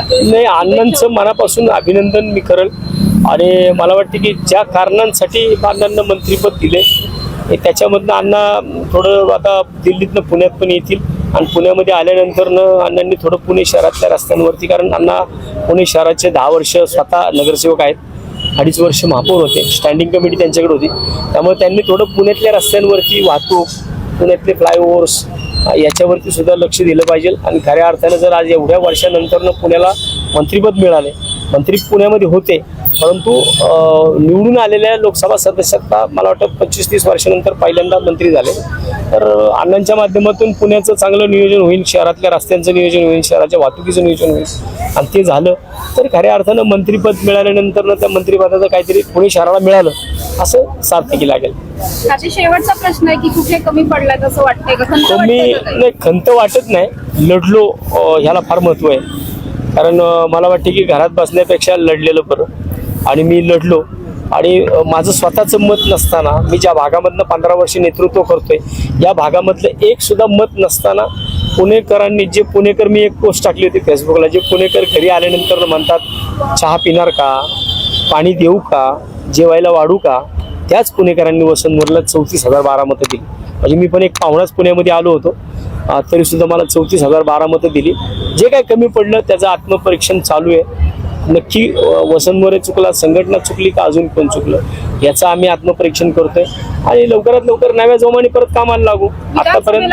नाही अण्णांचं मनापासून अभिनंदन मी करेल. आणि मला वाटते की ज्या कारणांसाठी अण्णांना मंत्रीपद दिले त्याच्यामधनं अण्णा थोडं आता दिल्लीतनं पुण्यात पण येतील. आणि पुण्यामध्ये आल्यानंतरनं अण्णांनी थोडं पुणे शहरातल्या रस्त्यांवरती कारण अण्णा पुणे शहराचे दहा वर्ष स्वतः नगरसेवक आहेत. अडीच वर्ष महापौर होते स्टँडिंग कमिटी त्यांच्याकडे होती. त्यामुळे त्यांनी थोडं पुण्यातल्या रस्त्यांवरती वाहतूक पुण्यातले फ्लायओव्हर्स याच्यावरती सुद्धा लक्ष दिलं पाहिजे. आणि खऱ्या अर्थानं जर आज एवढ्या वर्षानंतरनं पुण्याला मंत्रीपद मिळाले मंत्री पुण्यामध्ये होते परंतु निवडून आलेल्या लोकसभा सदस्यात मला वाटतं पंचवीस तीस वर्षानंतर पहिल्यांदा मंत्री झाले. तर अण्णांच्या माध्यमातून पुण्याचं चांगलं नियोजन होईल शहरातल्या रस्त्यांचं नियोजन होईल शहराच्या वाहतुकीचं नियोजन होईल. आणि ते झालं. तर खऱ्या अर्थानं मंत्रीपद मिळाल्यानंतर त्या मंत्रिपदाचं काहीतरी पुणे शहराला मिळालं. असं सार्थकी लागेल. आता शेवटचा प्रश्न आहे की कुठे कमी पडलाय असं वाटतंय का? खंत कमी वाटतंय का काही? नाही खंत वाटत नाही. लढलो अं, ह्याला फार महत्त्व आहे. कारण अं, मला वाटते की घरात बसण्यापेक्षा लढलेलं बरं. आणि मी लढलो. आणि अं, माझं स्वतःचं मत नसताना मी ज्या भागामधनं पंधरा वर्ष नेतृत्व करतोय या भागामधलं एक सुद्धा मत नसताना पुणेकरांनी जे पुणेकर मी एक पोस्ट टाकली होती फेसबुकला जे पुणेकर घरी आल्यानंतर म्हणतात चहा पिणार का? पाणी देऊ का? जेवायला वाढू का? त्याच पुणेकरांनी वसंतमोरला चौतीस हजार बारा मतं दिली. म्हणजे मी पण एक पाहुणाच पुण्यामध्ये आलो होतो. अं, तरी सुद्धा मला चौतीस हजार बारा मतं दिली. जे काय कमी पडलं त्याचं आत्मपरीक्षण चालू आहे. नक्की अं, वसंत मोरे चुकला संघटना चुकली का अजून कोण चुकलं? याचं आम्ही आत्मपरीक्षण करतोय. आणि लवकरात लवकर नव्या जोमाने परत कामाला लागू. आतापर्यंत